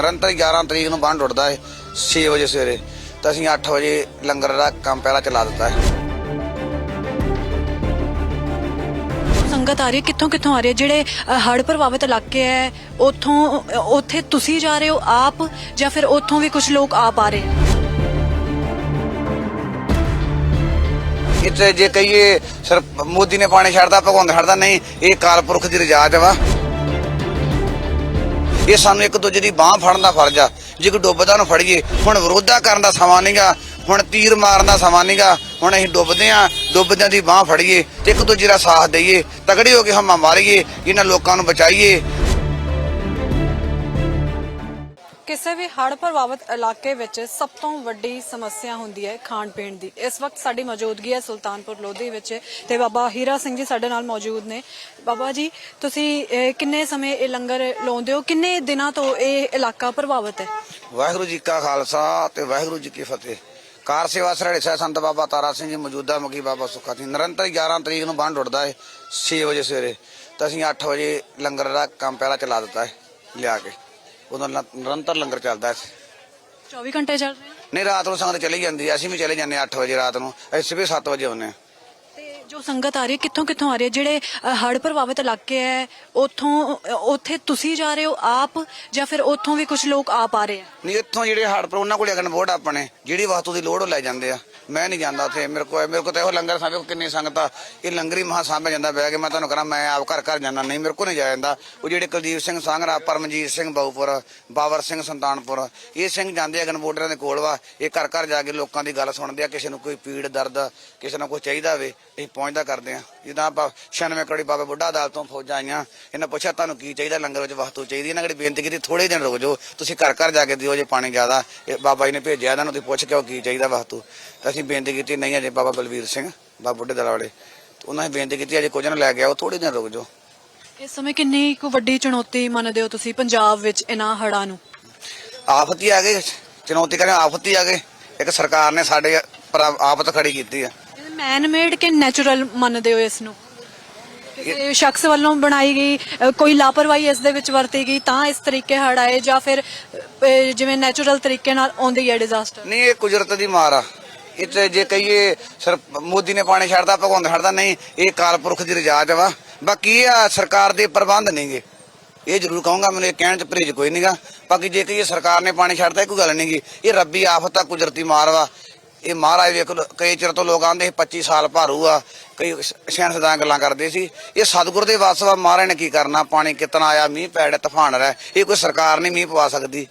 ਨਿਰੰਤਰ 11 ਤਰੀਕ ਨੂੰ ਬੰਦ ਉੱਠਦਾ ਹੈ 6 ਵਜੇ ਸਵੇਰੇ। ਤਾਂ ਅਸੀਂ 8 ਵਜੇ ਲੰਗਰ ਦਾ ਕੰਮ ਪਹਿਲਾਂ ਚਲਾ ਦਿੱਤਾ ਹੈ। ਸੰਗਤ ਆ ਰਹੀ ਹੈ ਕਿੱਥੋਂ ਕਿੱਥੋਂ ਆ ਰਹੀ ਜਿਹੜੇ ਹੜ ਪ੍ਰਭਾਵਿਤ ਇਲਾਕੇ ਹੈ ਉੱਥੋਂ ਉੱਥੇ ਤੁਸੀਂ ਜਾ ਰਹੇ ਹੋ ਆਪ ਜਾਂ ਫਿਰ ਉੱਥੋਂ ਵੀ ਕੁਝ ਲੋਕ ਆਪ ਆ ਰਹੇ ਇੱਥੇ ਜੇ ਕਹੀਏ ਸਰ ਮੋਦੀ ਨੇ ਪਾਣੀ ਛੱਡਦਾ ਭਗਵੰਤ ਛੱਡਦਾ ਨਹੀਂ ਇਹ ਕਾਲਪੁਰਖ ਦੀ ਰਜਾਤ ਵਾ। ਇਹ ਸਾਨੂੰ ਇੱਕ ਦੂਜੇ ਦੀ ਬਾਹ ਫੜਨ ਦਾ ਫਰਜ਼ ਆ, ਜੇ ਕੋਈ ਡੁੱਬਦਾ ਨੂੰ ਫੜੀਏ। ਹੁਣ ਵਿਰੋਧਾ ਕਰਨ ਦਾ ਸਮਾਂ ਨਹੀਂਗਾ ਹੁਣ ਤੀਰ ਮਾਰਨ ਦਾ ਸਮਾਂ ਨਹੀਂਗਾ ਹੁਣ ਅਸੀਂ ਡੁੱਬਦੇ ਆ ਡੁੱਬਦਿਆਂ ਦੀ ਬਾਹ ਫੜੀਏ ਤੇ ਇੱਕ ਦੂਜੇ ਦਾ ਸਾਥ ਦਈਏ ਤਗੜੀ ਹੋ ਕੇ ਹਮਾ ਮਾਰੀਏ, ਇਹਨਾਂ ਲੋਕਾਂ ਨੂੰ ਬਚਾਈਏ। ਕਿਸੇ ਵੀ ਹੜ੍ਹ ਪ੍ਰਭਾਵਿਤ ਇਲਾਕੇ ਵਿੱਚ ਸਭ ਤੋਂ ਵੱਡੀ ਸਮੱਸਿਆ ਹੁੰਦੀ ਹੈ ਖਾਣ ਪੀਣ ਦੀ। ਇਸ ਵਕਤ ਸਾਡੀ ਮੌਜੂਦਗੀ ਹੈ ਸੁਲਤਾਨਪੁਰ ਲੋਧੀ ਵਿੱਚ ਤੇ ਬਾਬਾ ਹੀਰਾ ਸਿੰਘ ਜੀ ਸਾਡੇ ਨਾਲ ਮੌਜੂਦ ਨੇ। ਬਾਬਾ ਜੀ ਤੁਸੀਂ ਅਹ, ਕਿੰਨੇ ਸਮੇਂ ਇਹ ਲੰਗਰ ਲਾਉਂਦੇ ਹੋ? ਕਿੰਨੇ ਦਿਨਾਂ ਤੋਂ ਇਹ ਇਲਾਕਾ ਪ੍ਰਭਾਵਿਤ ਹੈ? ਵਾਹਿਗੁਰੂ ਜੀ ਕਾ ਖਾਲਸਾ ਤੇ ਵਾਹਿਗੁਰੂ ਜੀ ਕੀ ਫਤਿਹ। ਕਾਰ ਸੇਵਾ ਸਰੜੇ ਸਾਹਿਬ ਸੰਤ ਬਾਬਾ ਤਾਰਾ ਸਿੰਘ ਜੀ ਮੌਜੂਦਾ ਮੁਖੀ ਬਾਬਾ ਸੁੱਖਾ ਸਿੰਘ। ਨਿਰੰਤਰ 11 ਤਰੀਕ ਨੂੰ ਬੰਦ ਉੱਠਦਾ ਹੈ 6 ਵਜੇ ਸਵੇਰੇ। ਤਾਂ ਅਸੀਂ 8 ਵਜੇ ਲੰਗਰ ਦਾ ਕੰਮ ਪਹਿਲਾਂ ਚਲਾ ਦਿੱਤਾ ਹੈ ਲਿਆ ਕੇ। ਉਦੋਂ ਲ- ਨਿਰੰਤਰ ਲੰਗਰ ਚੱਲਦਾ ਹੈ 24 ਘੰਟੇ ਚੱਲ ਰਹੇ? ਨਹੀਂ ਰਾਤ ਨੂੰ ਸੰਗਤ ਚਲੀ ਜਾਂਦੀ ਹੈ। ਅਸੀਂ ਵੀ ਚਲੇ ਜਾਂਦੇ ਹਾਂ 8 ਵਜੇ ਰਾਤ ਨੂੰ। ਅਸੀਂ ਸਵੇਰੇ 7 ਵਜੇ ਆਉਂਦੇ ਹਾਂ। ਤੇ ਜੋ ਸੰਗਤ ਆ ਰਹੀ ਹੈ ਕਿੱਥੋਂ ਕਿੱਥੋਂ ਆ ਰਹੀ ਹੈ? ਜਿਹੜੇ ਹੜ ਪ੍ਰਭਾਵਿਤ ਇਲਾਕੇ ਹੈ ਉੱਥੋਂ ਅ, ਉੱਥੇ ਤੁਸੀਂ ਜਾ ਰਹੇ ਹੋ ਆਪ? ਜਾਂ ਫਿਰ ਉੱਥੋਂ ਵੀ ਕੁਝ ਲੋਕ ਆਪ ਆ ਰਹੇ ਹੈ? ਨਹੀਂ ਇੱਥੋਂ ਜਿਹੜੇ ਹੜ੍ਹ ਪਰ ਉਹਨਾਂ ਕੋਲ ਅਗਨ ਵੋਟ ਆਪਣੇ। ਜਿਹੜੀ ਵਸਤੂ ਦੀ ਲੋੜ ਉਹ ਲੈ ਜਾਂਦੇ ਆ। ਮੈਂ ਨਹੀਂ ਜਾਂਦਾ ਉੱਥੇ। ਮੇਰੇ ਕੋਲ ਮੇਰੇ ਕੋਲ ਤਾਂ ਇਹੋ ਲੰਗਰ ਸਾਹਮਣੇ ਕਿੰਨੀ ਸੰਗਤ ਆ। ਇਹ ਲੰਗਰੀ ਮਹਾ ਸਾਹਮਣੇ ਜਾਂਦਾ, ਬਹਿ ਕੇ ਮੈਂ ਤੁਹਾਨੂੰ ਕਰਾਂ, ਮੈਂ ਆਪ ਘਰ ਘਰ ਜਾਂਦਾ। ਨਹੀਂ, ਮੇਰੇ ਕੋਲ ਨਹੀਂ ਜਾਇਆ ਜਾਂਦਾ। ਉਹ ਜਿਹੜੇ ਕੁਲਦੀਪ ਸਿੰਘ ਸਾਂਗਰਾ, ਪਰਮਜੀਤ ਸਿੰਘ ਬਾਉਪੁਰ ਬਾਬਰ ਸਿੰਘ ਸੰਤਾਨਪੁਰ, ਇਹ ਸਿੰਘ ਜਾਂਦੇ ਅਗਨ ਵੋਟਰਾਂ ਦੇ ਕੋਲ ਵਾ। ਇਹ ਘਰ ਘਰ ਜਾ ਕੇ ਲੋਕਾਂ ਦੀ ਗੱਲ ਸੁਣਦੇ ਆ, ਕਿਸੇ ਨੂੰ ਕੋਈ ਪੀੜ, ਦਰਦ, ਕਿਸੇ ਨੂੰ ਕੋਈ ਚਾਹੀਦਾ ਹੋਵੇ, ਅਸੀਂ ਪਹੁੰਚਦਾ ਕਰਦੇ ਆ। ਜਿੱਦਾਂ ਆਪਾਂ 96 ਕਰੋੜੀ ਬਾਬਾ ਬੁੱਢਾ ਅਦਾਲਤ ਤੋਂ ਫੌਜਾਂ ਆਈਆਂ ਇਹਨਾਂ ਪੁੱਛਿਆ ਤੁਹਾਨੂੰ ਕੀ ਚਾਹੀਦਾ ਲੰਗਰ ਵਿੱਚ ਵਸਤੂ ਚਾਹੀਦੀ? ਇਹਨਾਂ ਕਿਹੜੀ ਬੇਨਤੀ ਕੀਤੀ? ਥੋੜੇ ਦਿਨ ਰੁਕ ਜਾਓ ਤੁਸੀਂ ਘਰ ਘਰ ਜਾ ਕੇ ਦਿਓ ਜੇ ਪਾਣੀ ਜ਼ਿਆਦਾ। ਇਹ ਬਾਬਾ ਜੀ ਨੇ ਭੇਜਿਆ ਇਹਨਾਂ ਨੂੰ ਤੁਸੀਂ ਪੁੱਛ ਕੇ ਆਓ ਕੀ ਚਾਹੀਦਾ ਵਸਤੂ। ਤਾਂ ਅਸੀਂ ਬੇਨਤੀ ਕੀਤੀ ਨਹੀਂ ਅਜੇ ਬਾਬਾ ਬਲਵੀਰ ਸਿੰਘ ਬਾਬਾ ਬੁੱਢੇ ਦਲ ਵਾਲੇ। ਉਹਨਾਂ ਨੇ ਬੇਨਤੀ ਕੀਤੀ ਅਜੇ ਕੁਝ ਨਾ ਲੈ ਕੇ ਆਓ ਥੋੜੇ ਦਿਨ ਰੁਕ ਜਾਓ। ਇਸ ਸਮੇਂ ਕਿੰਨੀ ਕੁ ਵੱਡੀ ਚੁਣੌਤੀ ਮੰਨਦੇ ਹੋ ਤੁਸੀਂ ਪੰਜਾਬ ਵਿੱਚ ਇਹਨਾਂ ਹੜ੍ਹਾਂ ਨੂੰ? ਆਫਤ ਹੀ ਆ ਗਏ ਚੁਣੌਤੀ ਕਹਿੰਦੇ ਆਫਤ ਹੀ ਆ ਗਏ ਇੱਕ ਸਰਕਾਰ ਨੇ ਸਾਡੇ ਪਰ ਆਫਤ ਖੜੀ ਕੀਤੀ ਆ। ਮੈਨ ਮੇਡ ਕਿ ਨੈਚੁਰਲ ਮੰਨਦੇ ਹੋ ਇਸ ਨੂੰ? ਕਿਸੇ ਸ਼ਖਸ ਵੱਲੋਂ ਬਣਾਈ ਗਈ ਅ, ਕੋਈ ਲਾਪਰਵਾਹੀ ਇਸ ਦੇ ਵਿੱਚ ਵਰਤੀ ਗਈ ਤਾਂ ਇਸ ਤਰੀਕੇ ਹੜ ਆਏ ਜਾਂ ਫਿਰ ਅ, ਜਿਵੇਂ ਨੈਚੁਰਲ ਤਰੀਕੇ ਨਾਲ ਆਉਂਦੀ ਹੈ ਡਿਜ਼ਾਸਟਰ? ਨਹੀਂ ਇਹ ਕੁਦਰਤ ਦੀ ਮਾਰ ਆ। ਇੱਥੇ ਜੇ ਕਹੀਏ ਸਰ ਮੋਦੀ ਨੇ ਪਾਣੀ ਛੱਡਦਾ ਭਗਵੰਤ ਛੱਡਦਾ ਨਹੀਂ ਇਹ ਕਾਲਪੁਰਖ ਦੀ ਰਜਾਤ ਵਾ। ਬਾਕੀ ਇਹ ਆ ਸਰਕਾਰ ਦੇ ਪ੍ਰਬੰਧ ਨਹੀਂਗੇ ਇਹ ਜ਼ਰੂਰ ਕਹੂੰਗਾ ਮੈਨੂੰ ਇਹ ਕਹਿਣ ਚ ਪਰਹੇਜ ਕੋਈ ਨਹੀਂਗਾ ਬਾਕੀ ਜੇ ਕਹੀਏ ਸਰਕਾਰ ਨੇ ਪਾਣੀ ਛੱਡਦਾ ਇਹ ਕੋਈ ਗੱਲ ਨਹੀਂਗੀ ਇਹ ਰੱਬੀ ਆਫਤ ਆ ਕੁਦਰਤੀ ਮਾਰ ਵਾ। ਇਹ ਮਹਾਰਾਜ ਵੇਖ ਲਓ, ਕਈ ਚਿਰ ਤੋਂ ਲੋਕ ਆਂਦੇ 25 ਸਾਲ ਭਾਰੂ ਆ ਕਈ ਸਿਆਣ ਗੱਲਾਂ ਕਰਦੇ ਸੀ। ਇਹ ਸਤਿਗੁਰ ਦੇ ਵਾਸ ਵਾ ਮਹਾਰਾਜ ਨੇ ਕੀ ਕਰਨਾ? ਪਾਣੀ ਕਿਤਨਾ ਆਇਆ ਮੀਂਹ ਪੈੜ ਤੂਫਾਨ ਰਹਿ ਇਹ ਕੋਈ ਸਰਕਾਰ ਨਹੀਂ ਮੀਂਹ ਪਵਾ ਸਕਦੀ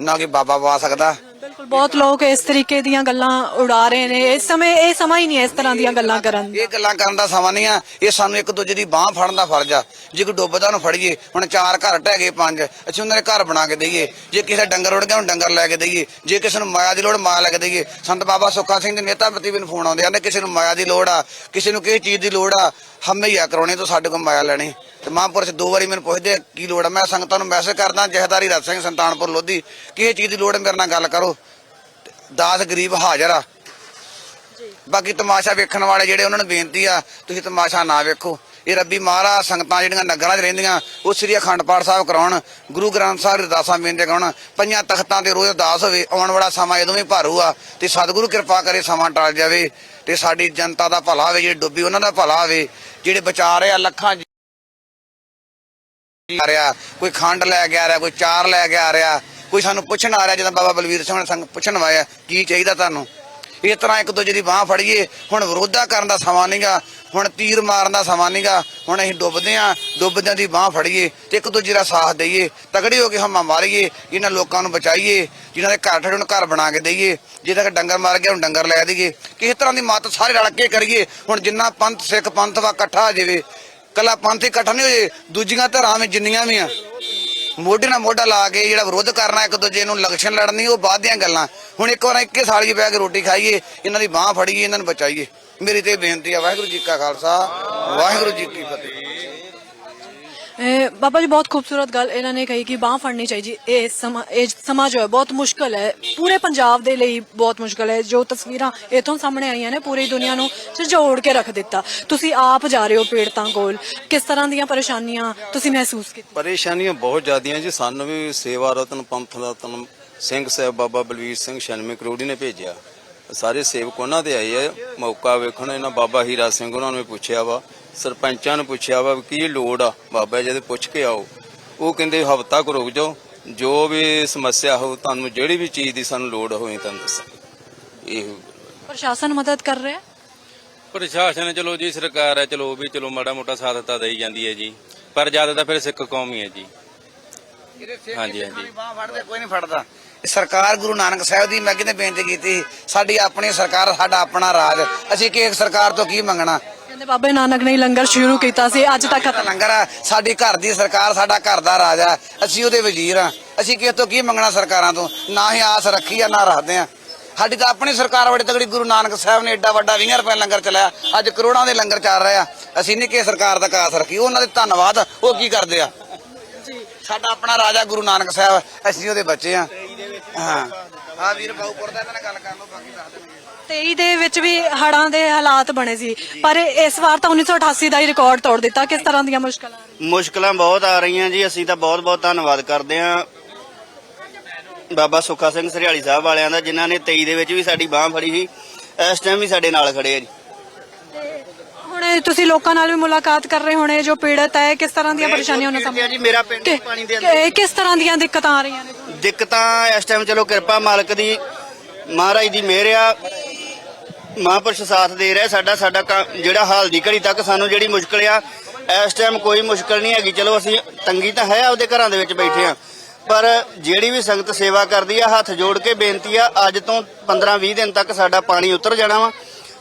ਨਾ ਕਿ ਬਾਬਾ ਪਵਾ ਸਕਦਾ। ਬਿਲਕੁਲ, ਬਹੁਤ ਲੋਕ ਇਸ ਤਰੀਕੇ ਦੀਆਂ ਗੱਲਾਂ ਉਡਾ ਰਹੇ ਨੇ। ਇਸ ਸਮੇਂ, ਇਹ ਸਮਾਂ ਹੀ ਨਹੀਂ ਇਸ ਤਰ੍ਹਾਂ ਦੀਆਂ ਗੱਲਾਂ ਕਰਨ ਦਾ। ਇਹ ਗੱਲਾਂ ਕਰਨ ਦਾ ਸਮਾਂ ਨਹੀਂ ਆ। ਇਹ ਸਾਨੂੰ ਇੱਕ ਦੂਜੇ ਦੀ ਬਾਹ ਫੜਨ ਦਾ ਫਰਜ਼ ਆ। ਜੇ ਕੋਈ ਡੁੱਬਦਾ ਨੂੰ ਫੜੀਏ। ਹੁਣ ਚਾਰ ਘਰ ਢਹਿ ਗਏ, ਪੰਜ। ਅਸੀਂ ਉਹਨਾਂ ਦੇ ਘਰ ਬਣਾ ਕੇ ਦਈਏ। ਜੇ ਕਿਸੇ ਡੰਗਰ ਉੜ ਗਿਆ, ਉਹਨੂੰ ਡੰਗਰ ਲੈ ਕੇ ਦਈਏ। ਜੇ ਕਿਸੇ ਨੂੰ ਮਾਇਆ ਦੀ ਲੋੜ ਮਾਇਆ ਲੈ ਕੇ ਦਈਏ। ਸੰਤ ਬਾਬਾ ਸੁੱਖਾ ਸਿੰਘ ਦੇ ਨੇਤਾ ਪ੍ਰਤੀ ਵੀ ਫੋਨ ਆਉਂਦੇ ਆਂਦੇ ਕਿਸੇ ਨੂੰ ਮਾਇਆ ਦੀ ਲੋੜ ਆ, ਕਿਸੇ ਨੂੰ ਕਿਸੇ ਚੀਜ਼ ਦੀ ਲੋੜ ਆ। ਹਮਈਆ ਕਰਾਉਣੀ ਤੋਂ ਸਾਡੇ ਕੋਲ ਮਾਇਆ ਲੈਣੀ। ਤੇ ਮਹਾਂਪੁਰਸ਼ ਦੋ ਵਾਰੀ ਮੈਨੂੰ ਪੁੱਛਦੇ ਆ, ਕੀ ਲੋੜ ਆ? ਮੈਂ ਸੰਗਤਾਂ ਨੂੰ ਮੈਸੇਜ ਕਰਦਾ ਜਹਦਾਰੀ ਰਤ ਸਿੰਘ ਸੰਤਾਨਪੁਰ ਲੋਧੀ ਕਿਸੇ ਚੀਜ਼ ਦੀ ਲੋੜ ਹੈ ਮੇਰੇ ਨਾਲ ਗੱਲ ਕਰੋ। ਦਾਸ ਗਰੀਬ ਹਾਜ਼ਰ ਆ। ਬਾਕੀ ਤਮਾਸ਼ਾ ਵੇਖਣ ਵਾਲੇ ਜਿਹੜੇ ਉਹਨਾਂ ਨੂੰ ਬੇਨਤੀ ਆ ਤੁਸੀਂ ਤਮਾਸ਼ਾ ਨਾ ਵੇਖੋ। ਇਹ ਰੱਬੀ ਮਹਾਰਾਜ ਸੰਗਤਾਂ ਜਿਹੜੀਆਂ ਨਗਰਾਂ 'ਚ ਰਹਿੰਦੀਆਂ ਉਹ ਸ੍ਰੀ ਅਖੰਡ ਪਾਠ ਸਾਹਿਬ ਕਰਾਉਣ ਗੁਰੂ ਗ੍ਰੰਥ ਸਾਹਿਬ ਦੀ ਅਰਦਾਸਾਂ ਬੇਨਤੀ ਕਰਾਉਣ ਪੰਜਾਂ ਤਖਤਾਂ ਤੇ ਰੋਜ਼ ਅਰਦਾਸ ਹੋਵੇ ਆਉਣ ਵਾਲਾ ਸਮਾਂ ਇਦੋਂ ਵੀ ਭਾਰੂ ਆ ਤੇ ਸਤਿਗੁਰੂ ਕਿਰਪਾ ਕਰੇ ਸਮਾਂ ਟਲ ਜਾਵੇ ਤੇ ਸਾਡੀ ਜਨਤਾ ਦਾ ਭਲਾ ਹੋਵੇ ਜਿਹੜੀ ਡੁੱਬੀ ਉਹਨਾਂ ਦਾ ਭਲਾ ਹੋਵੇ ਜਿਹੜੇ ਬਚਾ ਰਹੇ ਆ ਲੱਖਾਂ ਆ ਰਿਹਾ, ਕੋਈ ਖੰਡ ਲੈ ਕੇ ਆ ਰਿਹਾ, ਕੋਈ ਚਾਰ ਲੈ ਕੇ ਆ ਰਿਹਾ, ਕੋਈ ਸਾਨੂੰ ਪੁੱਛਣ ਆ ਰਿਹਾ, ਜਦੋਂ ਬਾਬਾ ਬਲਵੀਰ ਸਿੰਘ ਸੰਗ ਪੁੱਛਣ ਆਇਆ, ਕੀ ਚਾਹੀਦਾ ਤੁਹਾਨੂੰ? ਇਸ ਤਰ੍ਹਾਂ ਇੱਕ ਦੂਜੇ ਦੀ ਬਾਹ ਫੜੀਏ, ਹੁਣ ਵਿਰੋਧਾ ਕਰਨ ਦਾ ਸਮਾਂ ਨਹੀਂਗਾ ਹੁਣ ਤੀਰ ਮਾਰਨ ਦਾ ਸਮਾਂ ਨਹੀਂਗਾ ਹੁਣ ਅਸੀਂ ਡੁੱਬਦੇ ਆਂ, ਡੁੱਬਦਿਆਂ ਦੀ ਬਾਹ ਫੜੀਏ ਤੇ ਇੱਕ ਦੂਜੇ ਦਾ ਸਾਥ ਦਈਏ ਤਗੜੇ ਹੋ ਕੇ ਹਮਾ ਮਾਰੀਏ, ਇਹਨਾਂ ਲੋਕਾਂ ਨੂੰ ਬਚਾਈਏ, ਜਿਨ੍ਹਾਂ ਦੇ ਘਰ ਠੜੇ ਨੂੰ ਘਰ ਬਣਾ ਕੇ ਦਈਏ ਜਿਹਦਾ ਕਿ ਡੰਗਰ ਮਾਰ ਗਿਆ ਹੁਣ ਡੰਗਰ ਲੈ ਦਈਏ। ਕਿਸੇ ਤਰ੍ਹਾਂ ਦੀ ਮਤ ਸਾਰੇ ਰਲ ਕੇ ਕਰੀਏ, ਹੁਣ ਜਿੰਨਾ ਪੰਥ ਸਿੱਖ ਪੰਥ ਵਾ ਇਕੱਠਾ ਹੋ ਜਾਵੇ ਕੱਲਾ ਪੰਥ ਹੀ ਨਹੀਂ ਹੋ ਦੂਜੀਆਂ ਧਰਾਂ ਵਿੱਚ ਜਿੰਨੀਆਂ ਵੀ ਆ। ਮੋਢੇ ਨਾਲ ਮੋਢਾ ਲਾ ਕੇ ਜਿਹੜਾ ਵਿਰੋਧ ਕਰਨਾ, ਇੱਕ ਦੂਜੇ ਨੂੰ ਲਕਸ਼ਣ ਲੜਨੀ, ਉਹ ਬਾਅਦ ਦੀਆਂ ਗੱਲਾਂ। ਹੁਣ ਇੱਕ ਵਾਰ ਇੱਕੇ ਸਾਲੀ 'ਚ ਬਹਿ ਕੇ ਰੋਟੀ ਖਾਈਏ, ਇਹਨਾਂ ਦੀ ਬਾਹ ਫੜੀਏ ਇਹਨਾਂ ਨੂੰ ਬਚਾਈਏ। ਮੇਰੀ ਤੇ ਬੇਨਤੀ ਆ, ਵਾਹਿਗੁਰੂ ਜੀ ਕਾ ਖਾਲਸਾ, ਵਾਹਿਗੁਰੂ ਜੀ ਕੀ ਫਤਿਹ। ਬਾਬਾ ਜੀ ਬਹੁਤ ਖੂਬਸੂਰਤ ਗੱਲ ਇਹਨਾਂ ਨੇ ਕਹੀ ਕਿ ਬਾਹ ਫੜਨੀ ਚਾਹੀਦੀ ਇਹ ਸਮਾਂ ਇਹ ਸਮਾਂ ਜੋ ਹੈ ਬਹੁਤ ਮੁਸ਼ਕਲ ਹੈ ਪੂਰੇ ਪੰਜਾਬ ਦੇ ਲਈ ਬਹੁਤ ਮੁਸ਼ਕਲ ਹੈ ਜੋ ਤਸਵੀਰਾਂ ਇਥੋਂ ਸਾਹਮਣੇ ਆਈਆਂ ਨੇ ਪੂਰੀ ਦੁਨੀਆ ਨੂੰ ਜੋੜ ਕੇ ਰੱਖ ਦਿੱਤਾ ਤੁਸੀਂ ਆਪ ਜਾ ਰਹੇ ਹੋ ਪੀੜਤਾਂ ਕੋਲ ਕਿਸ ਤਰ੍ਹਾਂ ਦੀਆਂ ਪਰੇਸ਼ਾਨੀਆਂ ਤੁਸੀਂ ਮਹਿਸੂਸ ਕੀਤੀ ਪਰੇਸ਼ਾਨੀਆਂ ਬਹੁਤ ਜ਼ਿਆਦੀਆਂ ਜੀ ਸਾਨੂੰ ਵੀ ਸੇਵਾ ਰਤਨ ਪੰਥ ਰਤਨ ਸਿੰਘ ਸਾਹਿਬ ਬਾਬਾ ਬਲਵੀਰ ਸਿੰਘ 96 ਕਰੋੜੀ ਨੇ ਭੇਜਿਆ ਸਾਰੇ ਸੇਵਕ ਉਹਨਾਂ ਦੇ ਆਏ ਆ ਮੌਕਾ ਵੇਖਣ ਇਹਨਾਂ ਬਾਬਾ ਹੀਰਾ ਸਿੰਘ ਉਹਨਾਂ ਨੂੰ ਪੁੱਛਿਆ ਵਾ ਸਰਪੰਚਾਂ ਨੂੰ ਪੁੱਛਿਆ ਵਾ ਵੀ ਕੀ ਲੋੜ ਆ? ਬਾਬਾ ਜੀ ਦੇ ਪੁੱਛ ਕੇ ਆਓ। ਉਹ ਕਹਿੰਦੇ ਹਫਤਾ ਕੁ ਰੁਕ ਜਾਓ। ਜੋ ਵੀ ਸਮੱਸਿਆ ਹੋ ਤੁਹਾਨੂੰ ਜਿਹੜੀ ਵੀ ਚੀਜ਼ ਦੀ ਸਾਨੂੰ ਲੋੜ ਹੋਵੇ ਤੁਹਾਨੂੰ ਦੱਸਾਂਗੇ। ਇਹ ਪ੍ਰਸ਼ਾਸਨ ਮਦਦ ਕਰ ਰਿਹਾ? ਹੈ ਪ੍ਰਸ਼ਾਸਨ ਚਲੋ ਜੀ ਸਰਕਾਰ ਹੈ ਚਲੋ ਉਹ ਵੀ ਚਲੋ ਮਾੜਾ ਮੋਟਾ ਸਾਥ ਤਾਂ ਦੇਈ ਜਾਂਦੀ ਹੈ ਜੀ। ਪਰ ਜ਼ਿਆਦਾ ਤਾਂ ਫਿਰ ਸਿੱਖ ਕੌਮ ਹੀ ਹੈ ਜੀ। ਹਾਂਜੀ, ਹਾਂਜੀ। ਬਾਹ ਫੜਦੇ ਕੋਈ ਨਹੀਂ ਫੜਦਾ। ਸਰਕਾਰ ਗੁਰੂ ਨਾਨਕ ਸਾਹਿਬ ਦੀ ਮੈਂ ਕਿਤੇ ਬੇਨਤੀ ਕੀਤੀ ਸੀ, ਸਾਡੀ ਆਪਣੀ ਸਰਕਾਰ ਸਾਡਾ ਆਪਣਾ ਰਾਜ। ਅਸੀਂ ਕਿਸੇ ਸਰਕਾਰ ਤੋਂ ਕੀ ਮੰਗਣਾ? ਕਹਿੰਦੇ ਬਾਬੇ ਨਾਨਕ ਨੇ ਹੀ ਲੰਗਰ ਸ਼ੁਰੂ ਕੀਤਾ ਸੀ ਅੱਜ ਤੱਕ ਖਤਮ ਲੰਗਰ ਆ ਸਾਡੀ ਘਰ ਦੀ ਸਰਕਾਰ ਸਾਡਾ ਘਰ ਦਾ ਰਾਜਾ ਅਸੀਂ ਉਹਦੇ ਵਜ਼ੀਰ ਆ ਅਸੀਂ ਕਿਸੇ ਤੋਂ ਕੀ ਮੰਗਣਾ ਸਰਕਾਰਾਂ ਤੋਂ? ਨਾ ਹੀ ਆਸ ਰੱਖੀ ਆ ਨਾ ਰੱਖਦੇ ਆ। ਸਾਡੀ ਤਾਂ ਆਪਣੀ ਸਰਕਾਰ ਬੜੀ ਤਗੜੀ ਗੁਰੂ ਨਾਨਕ ਸਾਹਿਬ ਨੇ ਏਡਾ ਵੱਡਾ 20 ਰੁਪਏ ਲੰਗਰ ਚਲਾਇਆ। ਅੱਜ ਕਰੋੜਾਂ ਦੇ ਲੰਗਰ ਚੱਲ ਰਹੇ ਆ। ਅਸੀਂ ਨਹੀਂ ਕਿਸੇ ਸਰਕਾਰ ਦਾ ਕਾਸ ਰੱਖੀ। ਉਹਨਾਂ ਦੇ ਧੰਨਵਾਦ ਉਹ ਕੀ ਕਰਦੇ ਆ? ਸਾਡਾ ਆਪਣਾ ਰਾਜਾ ਗੁਰੂ ਨਾਨਕ ਸਾਹਿਬ ਅਸੀਂ ਉਹਦੇ ਬੱਚੇ ਆ। ਹਾਂ। ਆ ਵੀਰ ਬਾਉਪੁਰ ਦਾ ਇਹਨਾਂ ਨਾਲ ਗੱਲ ਕਰ ਲਓ ਬਾਕੀ ਦੱਸ ਦੇਣਗੇ 23 ਦੇ ਵਿੱਚ ਵੀ ਹੜਾਂ ਦੇ ਹਾਲਾਤ ਬਣੇ ਸੀ। ਪਰ ਇਸ ਵਾਰ ਤਾਂ 1988 ਦਾ ਹੀ ਰਿਕਾਰਡ ਤੋੜ ਦਿੱਤਾ। ਕਿਸ ਤਰ੍ਹਾਂ ਦੀਆਂ ਮੁਸ਼ਕਲਾਂ? ਆ ਰਹੀਆਂ ਮੁਸ਼ਕਲਾਂ ਬਹੁਤ ਆ ਰਹੀਆਂ ਜੀ। ਅਸੀਂ ਤਾਂ ਬਹੁਤ ਬਹੁਤ ਧੰਨਵਾਦ ਕਰਦੇ ਹਾਂ ਬਾਬਾ ਸੁੱਖਾ ਸਿੰਘ ਸਰਿਆਲੀ ਸਾਹਿਬ ਵਾਲਿਆਂ ਦਾ ਜਿਨ੍ਹਾਂ ਨੇ 23 ਦੇ ਵਿੱਚ ਵੀ ਸਾਡੀ ਬਾਹ ਫੜੀ ਸੀ। ਇਸ ਟਾਈਮ ਵੀ ਸਾਡੇ ਨਾਲ ਖੜੇ ਆ ਜੀ। ਹੁਣ ਤੁਸੀਂ ਲੋਕਾਂ ਨਾਲ ਵੀ ਮੁਲਾਕਾਤ ਕਰ ਰਹੇ ਹੋਣੇ ਜੋ ਪੀੜਤ ਹੈ ਕਿਸ ਤਰ੍ਹਾਂ ਦੀਆਂ ਪਰੇਸ਼ਾਨੀਆਂ ਉਹਨਾਂ ਸਾਹਮਣੇ ਜੀ ਮੇਰਾ ਪਿੰਡ ਪਾਣੀ ਦੇ ਕਿ- ਅੰਦਰ ਕਿਸ ਤਰ੍ਹਾਂ ਦੀਆਂ ਦਿੱਕਤਾਂ ਆ ਰਹੀਆਂ ਨੇ? ਦਿੱਕਤਾਂ ਇਸ ਟਾਈਮ ਚਲੋ ਕਿਰਪਾ ਮਾਲਕ ਦੀ ਮਹਾਰਾਜ ਦੀ ਮਿਹਰ ਆ। ਮਹਾਂਪੁਰਸ਼ ਸਾਥ ਦੇ ਰਿਹਾ, ਸਾਡਾ ਸਾਡਾ ਕੰਮ- ਜਿਹੜਾ ਹਾਲ ਦੀ ਘੜੀ ਤੱਕ ਸਾਨੂੰ ਜਿਹੜੀ ਮੁਸ਼ਕਲ ਆ, ਇਸ ਟਾਈਮ ਕੋਈ ਮੁਸ਼ਕਲ ਨਹੀਂ ਹੈਗੀ। ਚਲੋ ਅਸੀਂ ਤੰਗੀ ਤਾਂ ਹੈ ਆਪਦੇ ਘਰਾਂ ਦੇ ਵਿੱਚ ਬੈਠੇ ਆ ਪਰ ਜਿਹੜੀ ਵੀ ਸੰਗਤ ਸੇਵਾ ਕਰਦੀ ਆ, ਹੱਥ ਜੋੜ ਕੇ ਬੇਨਤੀ ਆ, ਅੱਜ ਤੋਂ 15-20 ਦਿਨ ਤੱਕ ਸਾਡਾ ਪਾਣੀ ਉਤਰ ਜਾਣਾ ਵਾ।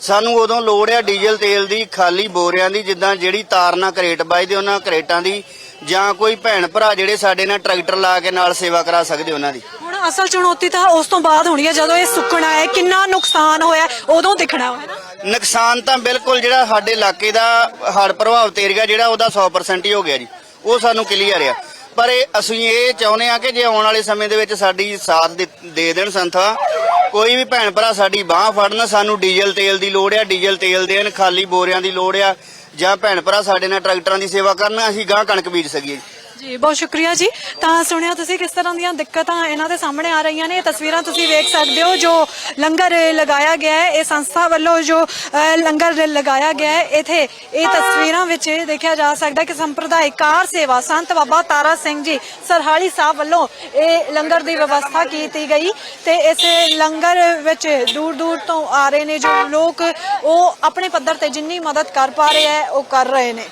ਸਾਨੂੰ ਉਦੋਂ ਲੋੜ ਆ ਡੀਜ਼ਲ, ਤੇਲ ਦੀ, ਖਾਲੀ ਬੋਰਿਆਂ ਦੀ, ਜਿੱਦਾਂ ਜਿਹੜੀ ਤਾਰ ਨਾਲ ਕਰੇਟ ਵੱਜਦੇ ਉਹਨਾਂ ਕਰੇਟਾਂ ਦੀ, ਜਾਂ ਕੋਈ ਭੈਣ ਭਰਾ ਜਿਹੜੇ ਸਾਡੇ ਨਾਲ ਟਰੈਕਟਰ ਲਾ ਕੇ ਨਾਲ ਸੇਵਾ ਕਰਾ ਸਕਦੇ ਉਹਨਾਂ ਦੀ। ਹੁਣ ਅਸਲ ਚੁਣੌਤੀ ਤਾਂ ਉਸ ਤੋਂ ਬਾਅਦ ਹੋਣੀ ਹੈ ਜਦੋਂ ਇਹ ਸੁੱਕਣਾ ਹੈ ਕਿੰਨਾ ਨੁਕਸਾਨ ਹੋਇਆ ਹੈ, ਉਦੋਂ ਦਿਖਣਾ ਹੈ ਨਾ। ਨੁਕਸਾਨ ਤਾਂ ਬਿਲਕੁਲ ਜਿਹੜਾ ਸਾਡੇ ਇਲਾਕੇ ਦਾ ਹੜ੍ਹ ਪ੍ਰਭਾਵਿਤ ਏਰੀਆ ਜਿਹੜਾ ਉਹਦਾ 100% ਹੀ ਹੋ ਗਿਆ ਜੀ। ਉਹ ਸਾਨੂੰ ਕਲੀਅਰ ਆ। ਪਰ ਇਹ ਅਸੀਂ ਇਹ ਚਾਹੁੰਦੇ ਆ ਕਿ ਜੇ ਆਉਣ ਵਾਲੇ ਸਮੇਂ ਦੇ ਵਿੱਚ ਸਾਡੀ ਸਾਥ ਦੇ- ਦੇ ਦੇਣ ਸੰਥਾ ਕੋਈ ਵੀ ਭੈਣ ਭਰਾ ਸਾਡੀ ਬਾਹ ਫੜਨ ਸਾਨੂੰ ਡੀਜ਼ਲ ਤੇਲ ਦੀ ਲੋੜ ਆ ਡੀਜ਼ਲ ਤੇਲ ਦੇਣ ਖਾਲੀ ਬੋਰਿਆਂ ਦੀ ਲੋੜ ਆ ਜਾਂ ਭੈਣ ਭਰਾ ਸਾਡੇ ਨਾਲ ਟਰੈਕਟਰਾਂ ਦੀ ਸੇਵਾ ਕਰਨ ਅਸੀਂ ਗਾਂ ਕਣਕ ਬੀਜ ਸਕੀਏ ਜੀ। ਬਹੁਤ ਸ਼ੁਕਰੀਆ ਜੀ। ਤਾਂ ਸੁਣਿਆ ਤੁਸੀਂ ਕਿਸ ਤਰ੍ਹਾਂ ਦੀਆਂ ਦਿੱਕਤਾਂ ਇਹਨਾਂ ਦੇ ਸਾਹਮਣੇ ਆ ਰਹੀਆਂ ਨੇ ਇਹ ਤਸਵੀਰਾਂ ਤੁਸੀਂ ਵੇਖ ਸਕਦੇ ਹੋ, ਜੋ ਲੰਗਰ ਲਗਾਇਆ ਗਿਆ ਹੈ, ਇਹ ਸੰਸਥਾ ਵੱਲੋਂ ਜੋ ਲੰਗਰ ਲਗਾਇਆ ਗਿਆ ਹੈ, ਇਥੇ ਇਹ ਤਸਵੀਰਾਂ ਵਿੱਚ ਦੇਖਿਆ ਜਾ ਸਕਦਾ ਕਿ ਸੰਪਰਦਾਇ ਕਾਰ ਸੇਵਾ ਸੰਤ ਬਾਬਾ ਤਾਰਾ ਸਿੰਘ ਜੀ ਸਰਹਾਲੀ ਸਾਹਿਬ ਵੱਲੋਂ ਇਹ ਲੰਗਰ ਦੀ ਵਿਵਸਥਾ ਕੀਤੀ ਗਈ ਤੇ ਇਸ ਲੰਗਰ ਵਿੱਚ ਦੂਰ ਦੂਰ ਤੋਂ ਆ ਰਹੇ ਨੇ ਜੋ ਲੋਕ, ਉਹ ਆਪਣੇ ਪੱਧਰ ਤੇ ਜਿੰਨੀ ਮਦਦ ਕਰ ਪਾ ਰਹੇ ਹੈ, ਉਹ ਕਰ ਰਹੇ ਨੇ।